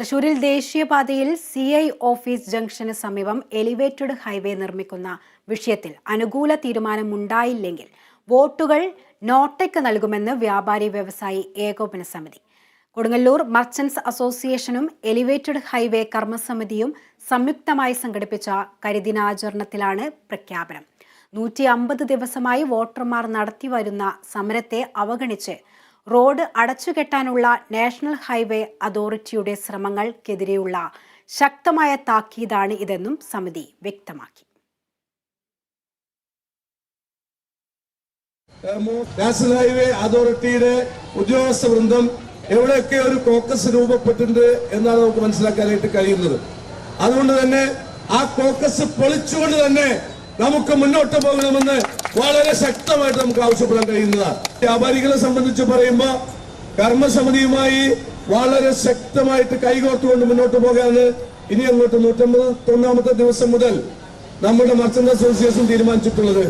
തൃശൂരിൽ ദേശീയപാതയിൽ C I office ജംഗ്ഷന് സമീപം എലിവേറ്റഡ് ഹൈവേ നിർമ്മിക്കുന്ന വിഷയത്തിൽ അനുകൂല തീരുമാനമുണ്ടായില്ലെങ്കിൽ വോട്ടുകൾ നോട്ടയ്ക്ക് നൽകുമെന്ന് വ്യാപാരി വ്യവസായി ഏകോപന സമിതി. കൊടുങ്ങല്ലൂർ മർച്ചൻസ് അസോസിയേഷനും എലിവേറ്റഡ് ഹൈവേ കർമ്മസമിതിയും സംയുക്തമായി സംഘടിപ്പിച്ച കരിദിനാചരണത്തിലാണ് പ്രഖ്യാപനം. നൂറ്റി അമ്പത് ദിവസമായി വോട്ടർമാർ നടത്തിവരുന്ന സമരത്തെ അവഗണിച്ച് റോഡ് അടച്ചുകെട്ടാനുള്ള നാഷണൽ ഹൈവേ അതോറിറ്റിയുടെ ശ്രമങ്ങൾക്കെതിരെയുള്ള ശക്തമായ താക്കീതാണ് ഇതെന്നും സമിതി വ്യക്തമാക്കി. നാഷണൽ ഹൈവേ അതോറിറ്റിയുടെ ഉദ്യോഗസ്ഥ വൃന്ദം എവിടെയൊക്കെ ഒരു കോക്കസ് രൂപപ്പെട്ടിട്ടുണ്ട് എന്നാണ് നമുക്ക് മനസ്സിലാക്കാനായിട്ട് കഴിയുന്നത്. അതുകൊണ്ട് തന്നെ ആ കോക്കസ് പൊളിച്ചുകൊണ്ട് തന്നെ നമുക്ക് മുന്നോട്ട് പോകണമെന്ന് വളരെ ശക്തമായിട്ട് നമുക്ക് ആവശ്യപ്പെടാൻ കഴിയുന്നതാണ്. വ്യാപാരികളെ സംബന്ധിച്ച് പറയുമ്പോൾ കർമ്മസമിതിയുമായി വളരെ ശക്തമായിട്ട് കൈകോർത്തുകൊണ്ട് മുന്നോട്ട് പോകാന് ഇനി അങ്ങോട്ട് നൂറ്റമ്പത് തൊണ്ണാമത്തെ ദിവസം മുതൽ നമ്മുടെ മർച്ചന്റ് അസോസിയേഷൻ തീരുമാനിച്ചിട്ടുള്ളത്.